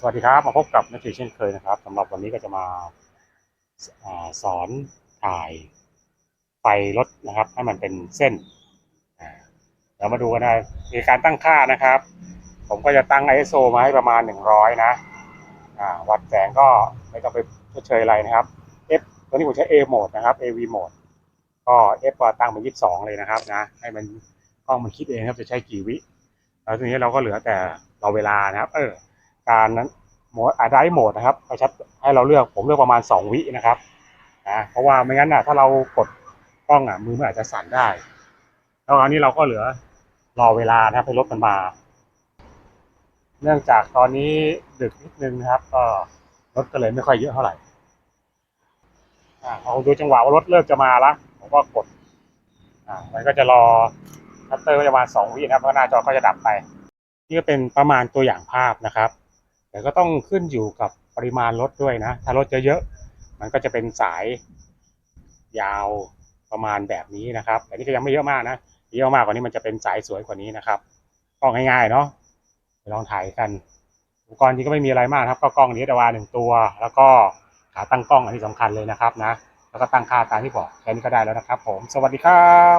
สวัสดีครับ มาพบกับนักเรียนเช่นเคยนะครับสำหรับวันนี้ก็จะมาอาสอนถ่ายไฟรถนะครับ ให้มันเป็นเส้นอ่ามาดูกันนะมีการตั้งค่านะครับ ผมก็จะตั้ง ISO มาให้ประมาณ 100 นะอ่าวัดแสงก็ไม่ต้องไปชดเชยอะไรนะครับ F ตัวนี้ผมใช้ A mode นะครับ AV mode ก็ F ก็ตั้งเป็น22 เลยนะครับนะให้มันกล้องมันคิดเองครับจะใช้กี่วิแล้วทีนี้เราก็เหลือแต่เราเวลานะครับ เออ การนั้นโหมดอะไดโหมดนะครับกระชับให้เราเลือกผมเลือกประมาณ 2 วินะครับนะเพราะว่าไม่งั้นน่ะถ้าเรากดกล้องอะมือมันอาจจะสั่นได้ แล้วอันนี้เราก็เหลือรอเวลานะครับให้รถมันมา เนื่องจากตอนนี้ดึกนิดนึงนะครับ ก็รถก็เลยไม่ค่อยเยอะเท่าไหร่อ่าพอดูจังหวะว่ารถเริ่มจะมาละผมก็กดอ่ามันก็จะรอคัตเตอร์ประมาณสองวินะครับเพราะหน้าจอก็จะดับไป นี่ก็เป็นประมาณตัวอย่างภาพนะครับ แต่ก็ต้องขึ้นอยู่กับปริมาณรถด้วยนะ ถ้ารถเยอะๆมันก็จะเป็นสายยาวประมาณแบบนี้นะครับ แต่นี่ก็ยังไม่เยอะมากนะเยอะมากกว่านี้มันจะเป็นสายสวยกว่านี้นะครับกล้องง่ายๆเนาะไปลองถ่ายกัน อุปกรณ์จริงก็ไม่มีอะไรมากครับ ก็กล้องนี้ดาวาหนึ่งตัว แล้วก็ขาตั้งกล้องอันที่สำคัญเลยนะครับนะ แล้วก็ตั้งค่าตามที่บอกแค่นี้ก็ได้แล้วนะครับ ผม สวัสดีครับ